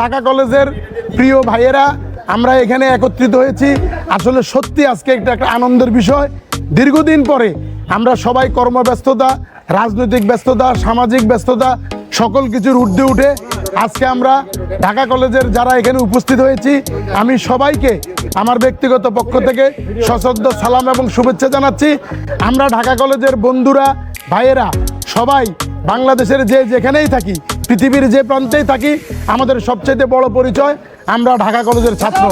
ঢাকা কলেজের প্রিয় ভাইয়েরা, আমরা এখানে একত্রিত হয়েছি। আসলে সত্যি আজকে একটা একটা আনন্দের বিষয়। দীর্ঘদিন পরে আমরা সবাই কর্মব্যস্ততা, রাজনৈতিক ব্যস্ততা, সামাজিক ব্যস্ততা, সকল কিছুর ঊর্ধ্বে উঠে আজকে আমরা ঢাকা কলেজের যারা এখানে উপস্থিত হয়েছি, আমি সবাইকে আমার ব্যক্তিগত পক্ষ থেকে সশ্রদ্ধ সালাম এবং শুভেচ্ছা জানাচ্ছি। আমরা ঢাকা কলেজের বন্ধুরা, ভাইয়েরা, সবাই বাংলাদেশের যে যেখানেই থাকি পৃথিবীর যে প্রান্তেই থাকি, আমাদের সবচেয়ে বড় পরিচয়, আমরা ঢাকা কলেজের ছাত্র।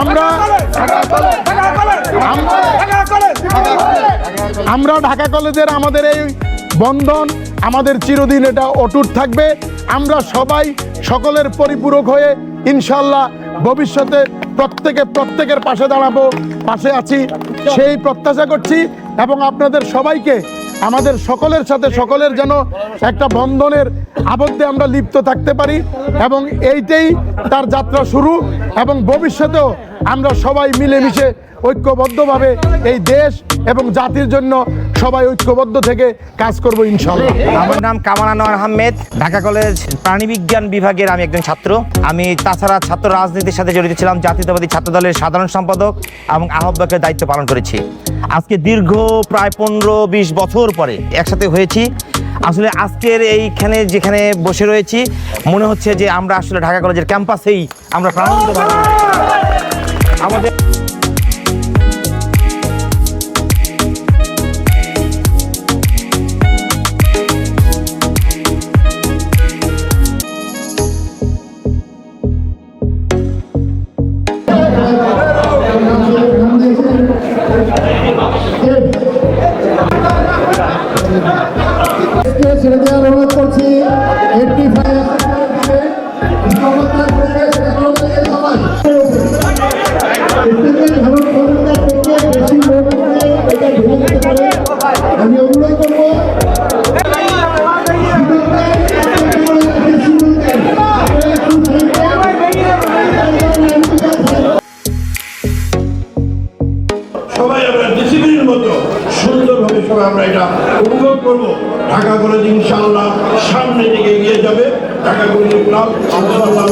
আমরা আমরা ঢাকা কলেজের আমাদের এই বন্ধন, আমাদের চিরদিন এটা অটুট থাকবে। আমরা সবাই সকলের পরিপূরক হয়ে ইনশাল্লাহ ভবিষ্যতে প্রত্যেকে প্রত্যেকের পাশে দাঁড়াবো, পাশে আছি। সেই প্রত্যাশা করছি এবং আপনাদের সবাইকে আমাদের সকলের সাথে সকলের যেন একটা বন্ধনের আবদ্ধে আমরা লিপ্ত থাকতে পারি এবং এইটাই তার যাত্রা শুরু এবং ভবিষ্যতেও আমরা সবাই মিলেমিশে ঐক্যবদ্ধভাবে এই দেশ এবং জাতির জন্য সবাই ঐক্যবদ্ধ থেকে কাজ করব ইনশাল্লাহ। আমার নাম কামাল আনোয়ার আহমেদ, ঢাকা কলেজ প্রাণীবিজ্ঞান বিভাগের আমি একজন ছাত্র। আমি তাছাড়া ছাত্র রাজনীতির সাথে জড়িত ছিলাম, জাতীয়তাবাদী ছাত্র দলের সাধারণ সম্পাদক এবং আহ্বায়কের দায়িত্ব পালন করেছি। আজকে দীর্ঘ প্রায় পনেরো বিশ বছর পরে একসাথে হয়েছি। আসলে আজকের এইখানে যেখানে বসে রয়েছি, মনে হচ্ছে যে আমরা আসলে ঢাকা কলেজের ক্যাম্পাসেই আমরা আমাদের উপভোগ করব, ঢাকা কলেজ ইনশাআল্লাহ সামনের দিকে এগিয়ে যাবে। ঢাকা কলেজ ক্লাব ইনশাআল্লাহ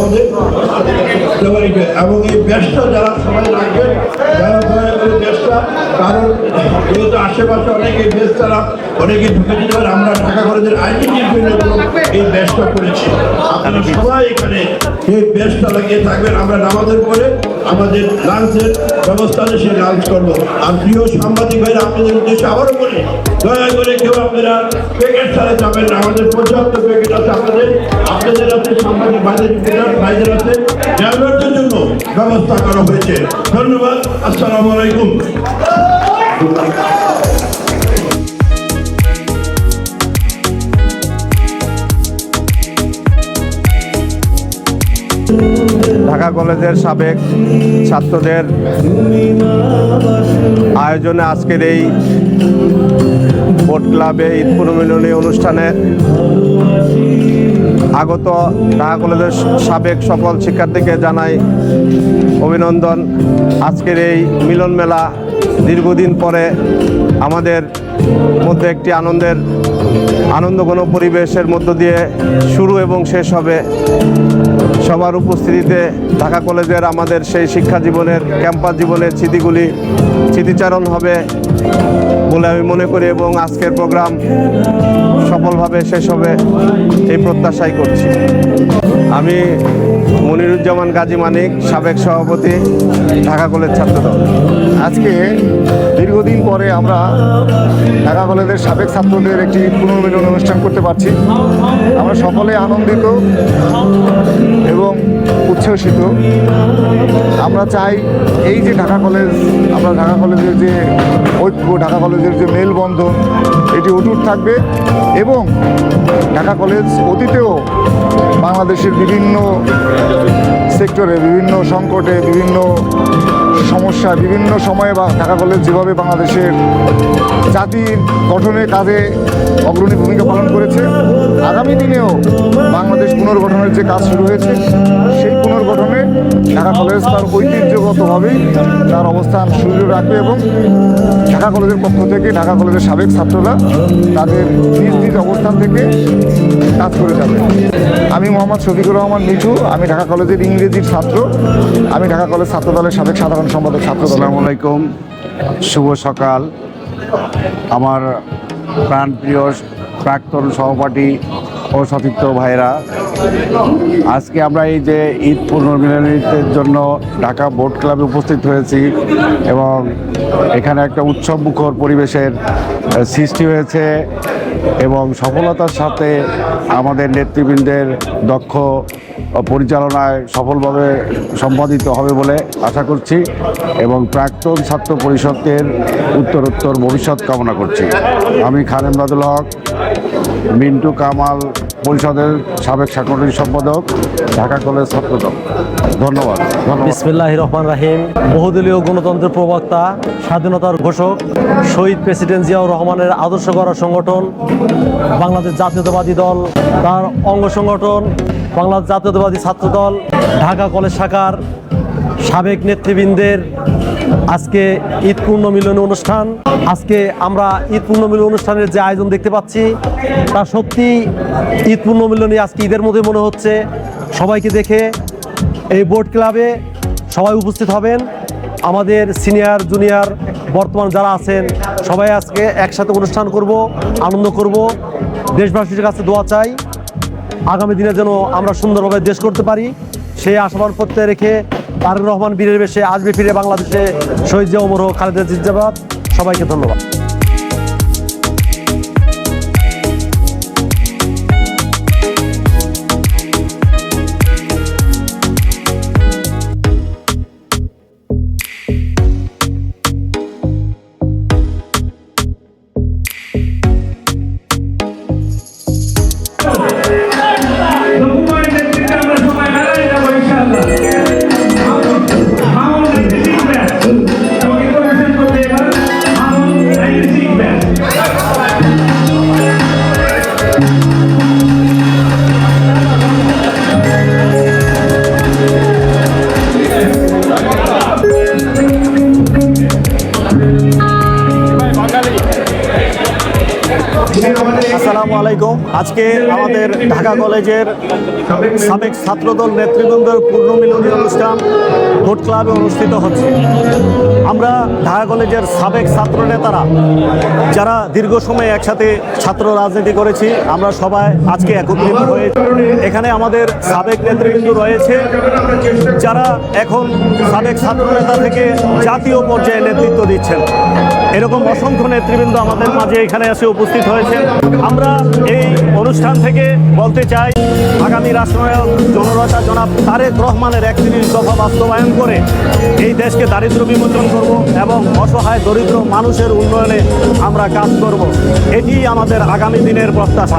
এবং এই ব্যবসা যারা সবাই রাখবে যারা দয়া করে ব্যবসা কারণ যেহেতু আশেপাশে অনেকে বেশ তারা অনেকে ঢুকে যেতে পারে। আমরা ঢাকা কলেজের আইডেন্টির জন্য এই ব্যবসা করেছি। আপনারা সবাই এখানে এই ব্যবসা লাগিয়ে থাকবেন। আমরা নামাজের পরে আমাদের লাঞ্চের ব্যবস্থা সে লাঞ্চ করব। আর প্রিয় সাংবাদিক ভাইরা, আপনাদের উদ্দেশ্যে আবারও বলি দয়া করে কেউ আপনারা প্যাকেট ছাড়া যাবেন না। আমাদের পর্যাপ্ত প্যাকেট আছে আপনাদের আছে, সাংবাদিক ভাইদের আছে। জন্য ব্যবস্থা করা হয়েছে। ধন্যবাদ। আসসালামু আলাইকুম। ঢাকা কলেজের সাবেক ছাত্রদের আয়োজনে আজকের এই বোট ক্লাবে ঈদ পুনর্মিলনী অনুষ্ঠানে আগত ঢাকা কলেজের সাবেক সকল শিক্ষার্থীকে জানাই অভিনন্দন। আজকের এই মিলন মেলা দীর্ঘদিন পরে আমাদের মধ্যে একটি আনন্দের, আনন্দঘন পরিবেশের মধ্য দিয়ে শুরু এবং শেষ হবে। সবার উপস্থিতিতে ঢাকা কলেজের আমাদের সেই শিক্ষা জীবনের, ক্যাম্পাস জীবনের স্মৃতিগুলি, স্মৃতিচারণ হবে। বলে আমি মনে করি এবং আজকের প্রোগ্রাম সফলভাবে শেষ হবে এই প্রত্যাশাই করছি। আমি মনিরুজ্জামান গাজী মানিক, সাবেক সভাপতি, ঢাকা কলেজ ছাত্রদল। আজকে দীর্ঘদিন পরে আমরা ঢাকা কলেজের সাবেক ছাত্রদের একটি পুনর্মিলন অনুষ্ঠান করতে পারছি। আমরা সকলে আনন্দিত এবং উচ্ছ্বসিত। আমরা চাই এই যে ঢাকা কলেজ, আমরা ঢাকা কলেজের যে ঐক্য ঢাকা কলেজের যে মেলবন্ধন, এটি অটুট থাকবে এবং ঢাকা কলেজ অতীতেও বাংলাদেশের বিভিন্ন সেক্টরে, বিভিন্ন সংকটে, বিভিন্ন সমস্যা বিভিন্ন সময়ে বা ঢাকা কলেজ যেভাবে বাংলাদেশের জাতির গঠনের কাজে অগ্রণী ভূমিকা পালন করেছে। আগামী দিনেও বাংলাদেশ পুনর্গঠনের যে কাজ শুরু হয়েছে, সেই পুনর্গঠনে ঢাকা কলেজ তার ঐতিহ্যগতভাবেই তার অবস্থান সুযোগ রাখবে এবং ঢাকা কলেজের পক্ষ থেকে ঢাকা কলেজের সাবেক ছাত্ররা তাদের নিজ নিজ অবস্থান থেকে কাজ করে যাবে। আমি মোহাম্মদ শফিকুর রহমান মিঠু, আমি ঢাকা কলেজের ইংরেজির ছাত্র, আমি ঢাকা কলেজ ছাত্র দলের সাবেক সাধারণ সম্পাদক ছাত্র দল আসসালামু আলাইকুম, শুভ সকাল। আমার প্রাণপ্রিয় প্রাক্তন সহপাঠী ও সতীর্থ ভাইরা আজকে আমরা এই যে ঈদ পুনর্মিলনীতের জন্য ঢাকা বোট ক্লাবে উপস্থিত হয়েছি এবং এখানে একটা উৎসব মুখর পরিবেশের সৃষ্টি হয়েছে। এবং সফলতার সাথে আমাদের নেতৃবৃন্দের দক্ষ পরিচালনায় সফলভাবে সম্পাদিত হবে বলে আশা করছি এবং প্রাক্তন ছাত্র পরিষদের উত্তরোত্তর ভবিষ্যৎ কামনা করছি। আমি খান এমদাদুল হক মিন্টু কামাল পরিষদের সাবেক সাংগঠনিক সম্পাদক, ঢাকা কলেজ ছাত্রদল। ধন্যবাদ বিসমিল্লাহ রহমান রাহিম, বহুদলীয় গণতন্ত্রের প্রবক্তা, স্বাধীনতার ঘোষক, শহীদ প্রেসিডেন্ট জিয়াউর রহমানের আদর্শ করা সংগঠন, বাংলাদেশ জাতীয়তাবাদী দল, তার অঙ্গ সংগঠন, বাংলাদেশ জাতীয়তাবাদী ছাত্রদল, ঢাকা কলেজ শাখার সাবেক নেতৃবৃন্দের আজকে ঈদ পূর্ণ মিলনী অনুষ্ঠান। আজকে আমরা ঈদ পূর্ণ মিলন অনুষ্ঠানের যে আয়োজন দেখতে পাচ্ছি, তা সত্যি ঈদ পূর্ণ মিলনী আজকে ঈদের মধ্যে মনে হচ্ছে। সবাইকে দেখে এই বোর্ড ক্লাবে সবাই উপস্থিত হবেন। আমাদের সিনিয়র, জুনিয়র, বর্তমান যারা আছেন, সবাই আজকে একসাথে অনুষ্ঠান করব, আনন্দ করব। দেশবাসীর কাছে দোয়া চাই। আগামী দিনে যেন আমরা সুন্দরভাবে দেশ করতে পারি, সেই আশাবান প্রত্যয় রেখে তারেক রহমান বীরের বেশে আসবে ফিরে বাংলাদেশে শহীদ জিয়া হোক, খালেদা জিজ্জাবাদ সবাইকে ধন্যবাদ। আলাইকুম। আজকে আমাদের ঢাকা কলেজের সাবেক ছাত্রদল নেতৃবৃন্দের পূর্ণ মিলনী অনুষ্ঠান ভোট ক্লাবে অনুষ্ঠিত হচ্ছে। আমরা ঢাকা কলেজের সাবেক ছাত্র নেতারা, যারা দীর্ঘ সময় একসাথে ছাত্র রাজনীতি করেছি, আমরা সবাই আজকে একত্রিত হয়ে এখানে আমাদের সাবেক নেতৃবৃন্দ রয়েছে, যারা এখন সাবেক ছাত্র নেতা থেকে জাতীয় পর্যায়ে নেতৃত্ব দিচ্ছেন। এরকম অসংখ্য নেতৃবৃন্দ আমাদের মাঝে এখানে এসে উপস্থিত হয়েছে আমরা এই অনুষ্ঠান থেকে বলতে চাই আগামী রাষ্ট্রনায়ক জননেতা জনাব তারেক রহমানের একত্রিশ দফা বাস্তবায়ন করে এই দেশকে দারিদ্র বিমোচন করব এবং অসহায়, দরিদ্র মানুষের উন্নয়নে আমরা কাজ করব। এটি আমাদের আগামী দিনের প্রত্যাশা।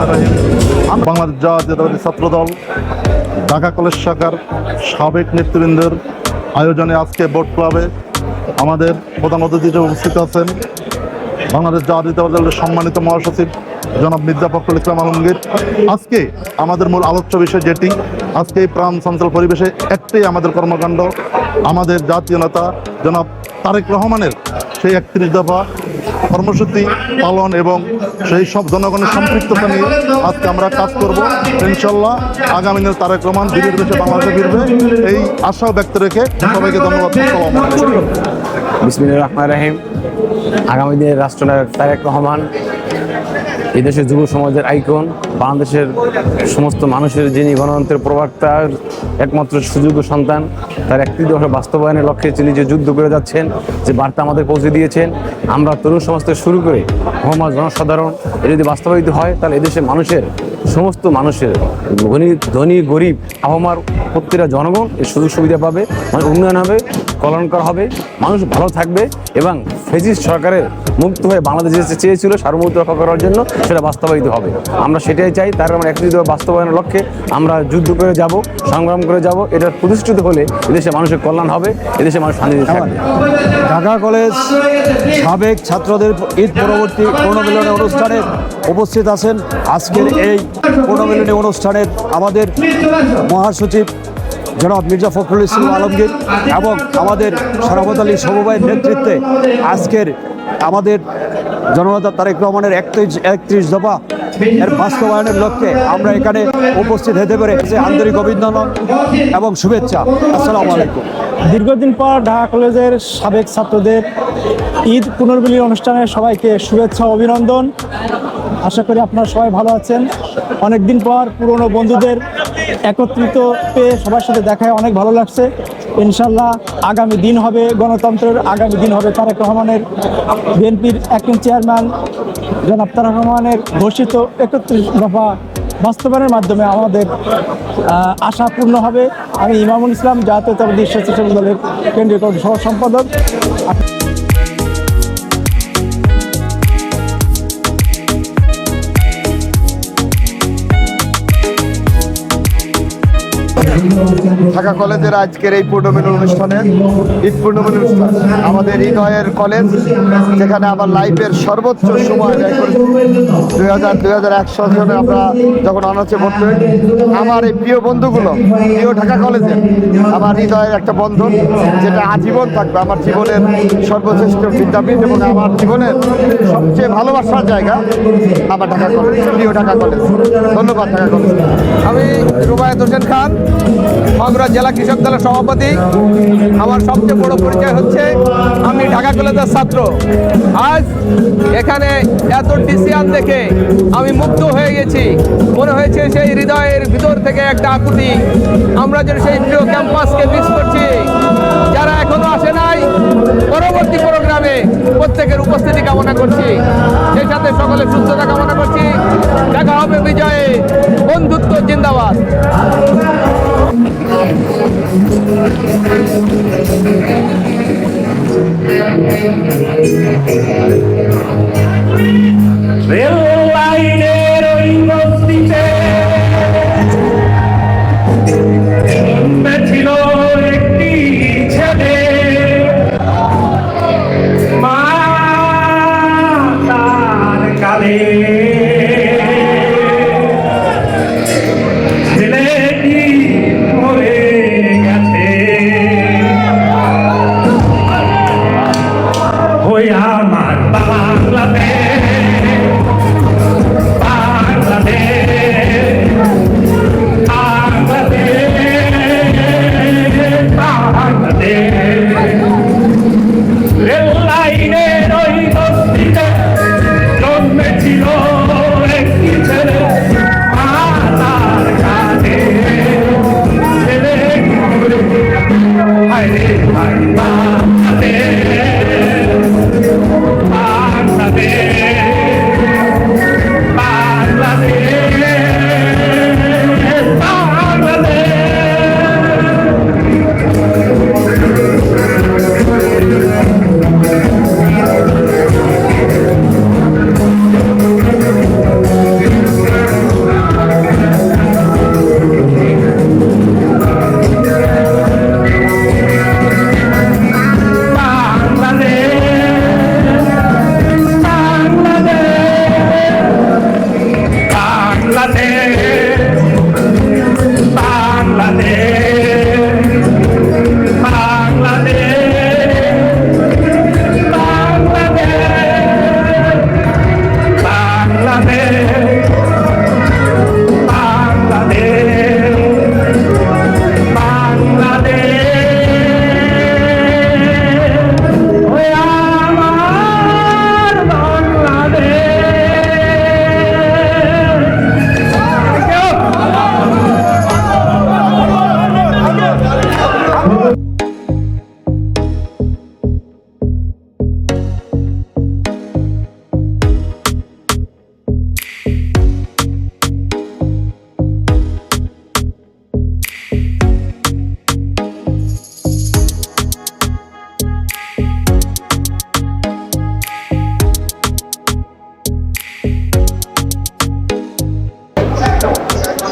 বাংলাদেশ জাতীয়তাবাদী ছাত্রদল, ঢাকা কলেজ শাখার সাবেক নেতৃবৃন্দের আয়োজনে আজকে বোট ক্লাবে আমাদের প্রধান অতিথি উপস্থিত আছেন বাংলাদেশ জাতীয়তাবাদী দলের সম্মানিত মহাসচিব জনাব মির্জা ফখরুল ইসলাম আলমগীর, আজকে আমাদের মূল আলোচ্য বিষয় যেটি, আজকে এই প্রাণ চঞ্চল পরিবেশে একটাই আমাদের কর্মকাণ্ড, আমাদের জাতীয় নেতা জনাব তারেক রহমানের সেই একত্রিশ দফা কর্মসূচি পালন এবং সেই সব জনগণের সম্পৃক্ততা নিয়ে আজকে আমরা কাজ করব। ইনশাল্লাহ আগামী দিনে তারেক রহমান বীরের দেশে বাংলাদেশে ফিরবে। এই আশাও ব্যক্ত রেখে সবাইকে ধন্যবাদ। বিসমিল্লাহ রহমান রাহিম। আগামী দিনের রাষ্ট্রনায়ক তারেক রহমান এদেশের যুব সমাজের আইকন, বাংলাদেশের সমস্ত মানুষের যিনি গণতন্ত্রের প্রবক্তার একমাত্র সুযোগ্য সন্তান, তার একটি বাস্তবায়নের লক্ষ্যে তিনি যে যুদ্ধ করে যাচ্ছেন, যে বার্তা আমাদের পৌঁছে দিয়েছেন, আমরা তরুণ সমাজ থেকে শুরু করে মহম্মদ জনসাধারণ, এ যদি বাস্তবায়িত হয়, তাহলে এদেশের মানুষের সমস্ত মানুষের, ধনী ধনী, গরিব, আহমার প্রত্যেকটা জনগণ এর সুযোগ সুবিধা পাবে মানে উন্নয়ন হবে, কল্যাণকর হবে, মানুষ ভালো থাকবে এবং ফেসিস্ট সরকারের মুক্ত হয়ে বাংলাদেশ চেয়েছিল সার্বভৌমত্ব রক্ষা করার জন্য, সেটা বাস্তবায়িত হবে। আমরা সেটাই চাই, তার আমরা একত্রিত বাস্তবায়নের লক্ষ্যে আমরা যুদ্ধ করে যাব, সংগ্রাম করে যাব, এটা প্রতিষ্ঠিত হলে এদেশে মানুষের কল্যাণ হবে, এদেশে মানুষ শান্তিতে থাকবে। ঢাকা কলেজ সাবেক ছাত্রদের ঈদ পরবর্তী পুনর্মিলনী অনুষ্ঠানে উপস্থিত আছেন আজকের এই পুনর্মিলনী অনুষ্ঠানের আমাদের মহাসচিব জনাব মির্জা ফখরুল ইসলাম আলমগীর এবং আমাদের সরাবত আলী সমবায়ের নেতৃত্বে আজকের আমাদের জননেতা তারেক রহমানের একত্রিশ একত্রিশ দফা এর বাস্তবায়নের লক্ষ্যে আমরা এখানে উপস্থিত হতে পেরে আন্তরিক অভিনন্দন এবং শুভেচ্ছা। আসসালামু আলাইকুম। দীর্ঘদিন পর ঢাকা কলেজের সাবেক ছাত্রদের ঈদ পুনর্মিলনী অনুষ্ঠানে সবাইকে শুভেচ্ছা অভিনন্দন। আশা করি আপনারা সবাই ভালো আছেন। অনেকদিন পর পুরনো বন্ধুদের একত্রিত পেয়ে সবার সাথে দেখায় অনেক ভালো লাগছে। ইনশাল্লাহ আগামী দিন হবে গণতন্ত্রের, আগামী দিন হবে তারেক রহমানের। বিএনপির অ্যাক্টিং চেয়ারম্যান জনাব তার রহমানের ঘোষিত একত্রিশ দফা বাস্তবায়নের মাধ্যমে আমাদের আশা পূর্ণ হবে। আমি ইমামুল ইসলাম জাতীয়তাবাদী স্বেচ্ছাসেবী দলের কেন্দ্রীয় সহ সম্পাদক ঢাকা কলেজের আজকের এই পূর্ণমিলন অনুষ্ঠানে, ঈদ পূর্ণমিলন অনুষ্ঠান আমাদের হৃদয়ের কলেজ, যেখানে আমার লাইফের সর্বোচ্চ সময় ব্যয় করেছি দুই হাজার দুই হাজার একশো জনে আমরা যখন অনার্সে ভর্তি হই, আমার এই প্রিয় বন্ধুগুলো, প্রিয় ঢাকা কলেজে আমার হৃদয়ের একটা বন্ধন, যেটা আজীবন থাকবে, আমার জীবনের সর্বশ্রেষ্ঠ বিদ্যাপীঠ এবং আমার জীবনের সবচেয়ে ভালোবাসার জায়গা আমার ঢাকা কলেজ, প্রিয় ঢাকা কলেজ। ধন্যবাদ ঢাকা কলেজ। আমি রুবায়ত হোসেন খান, মাগুরা জেলা কৃষক দলের সভাপতি। আমার সবচেয়ে বড় পরিচয় হচ্ছে আমি ঢাকা কলেজের ছাত্র। আজ এখানে এত ডিসিয়ান দেখে আমি মুগ্ধ হয়ে গেছি। মনে হয়েছে সেই হৃদয়ের ভিতর থেকে একটা আকুতি। আমরা যেন সেই প্রিয় ক্যাম্পাসকে মিস করছি। যারা এখনও আসে নাই, পরবর্তী প্রোগ্রামে প্রত্যেকের উপস্থিতি কামনা করছি। সেই সাথে সকলের সুস্থতা কামনা করছি। দেখা হবে বিজয়ে বন্ধুত্ব জিন্দাবাদ। Little you. Little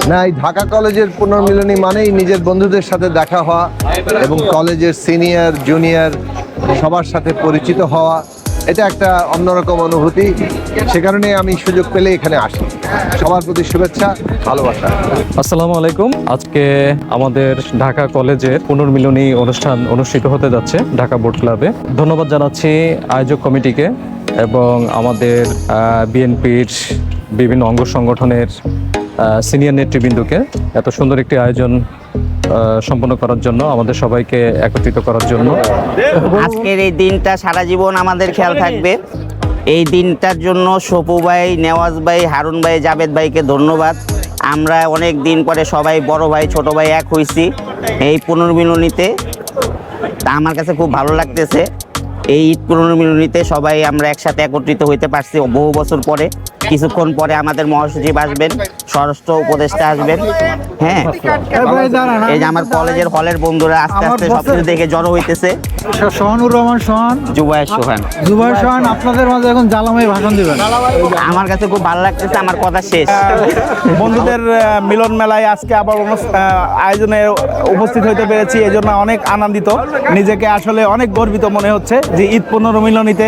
না, এই ঢাকা কলেজের পুনর্মিলনী মানেই নিজের বন্ধুদের সাথে দেখা হওয়া এবং কলেজের সিনিয়র, জুনিয়র সবার সাথে পরিচিত হওয়া, এটা একটা অন্যরকম অনুভূতি। সে কারণে আমি সুযোগ পেলে এখানে আসি। সবার প্রতি শুভেচ্ছা, ভালোবাসা। আসসালামু আলাইকুম। আজকে আমাদের ঢাকা কলেজের পুনর্মিলনী অনুষ্ঠান অনুষ্ঠিত হতে যাচ্ছে ঢাকা বোর্ড ক্লাবে। ধন্যবাদ জানাচ্ছি আয়োজক কমিটিকে এবং আমাদের বিএনপির বিভিন্ন অঙ্গ সংগঠনের সিনিয়র নেতৃবৃন্দকে এত সুন্দর একটি আয়োজন সম্পন্ন করার জন্য, আমাদের সবাইকে একত্রিত করার জন্য। আজকের এই দিনটা সারা জীবন আমাদের খেয়াল থাকবে। এই দিনটার জন্য সপু ভাই, নেওয়াজ ভাই, হারুন ভাই, জাবেদ ভাইকে ধন্যবাদ। আমরা অনেক দিন পরে সবাই বড় ভাই, ছোট ভাই এক হইছি এই পুনর্মিলনীতে। তা আমার কাছে খুব ভালো লাগতেছে। এই ঈদ পুনর্মিলনীতে সবাই আমরা একসাথে একত্রিত হইতে পারছি বহু বছর পরে। কিছুক্ষণ পরে আমাদের মহাসচিব আসবেন স্বরাষ্ট্র উপদেষ্টা আসবেন। হ্যাঁ। এই যে আমার কলেজের হলের বন্ধুরা আস্তে আস্তে সবকিছু দেখে জড়ো হইতেছে। সোহানুর রহমান সোহান। জুবায়ের সোহান। সোহান আপনাদের মাঝে এখন জ্বালামাই ভাষণ দিবেন। আমার কাছে খুব ভালো লাগতেছে আমার কথা শেষ। বন্ধুদের মিলন মেলায় আজকে আবার আহ, আয়োজনে উপস্থিত হইতে পেরেছি এই জন্য অনেক আনন্দিত। নিজেকে আসলে অনেক গর্বিত মনে হচ্ছে যে ঈদ পুনর্মিলনীতে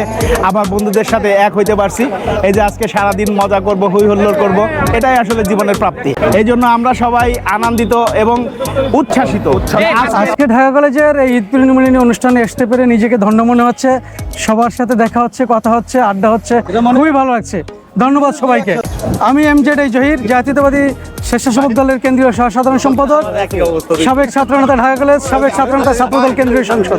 আবার বন্ধুদের সাথে এক হইতে পারছি। এই যে আজকে সারাদিন মজা করব হই হুল্লোড় করব এটাই আসলে জীবনের প্রাপ্তি। এই জন্য আমরা সবাই আনন্দিত এবং উচ্ছ্বাসিত। আজকে ঢাকা কলেজের এই ঈদ পুনর্মিলনী অনুষ্ঠানে আসতে পেরে নিজেকে ধন্য মনে হচ্ছে। সবার সাথে দেখা হচ্ছে কথা হচ্ছে আড্ডা হচ্ছে। খুবই ভালো লাগছে। ধন্যবাদ সবাইকে। আমি এম জেড এই জহির জাতীয়তাবাদী স্বেচ্ছাসেবক দলের কেন্দ্রীয় সহ সাধারণ সম্পাদক সাবেক ছাত্রনেতা ঢাকা কলেজ সাবেক ছাত্রনেতা ছাত্রদল কেন্দ্রীয় সংসদ।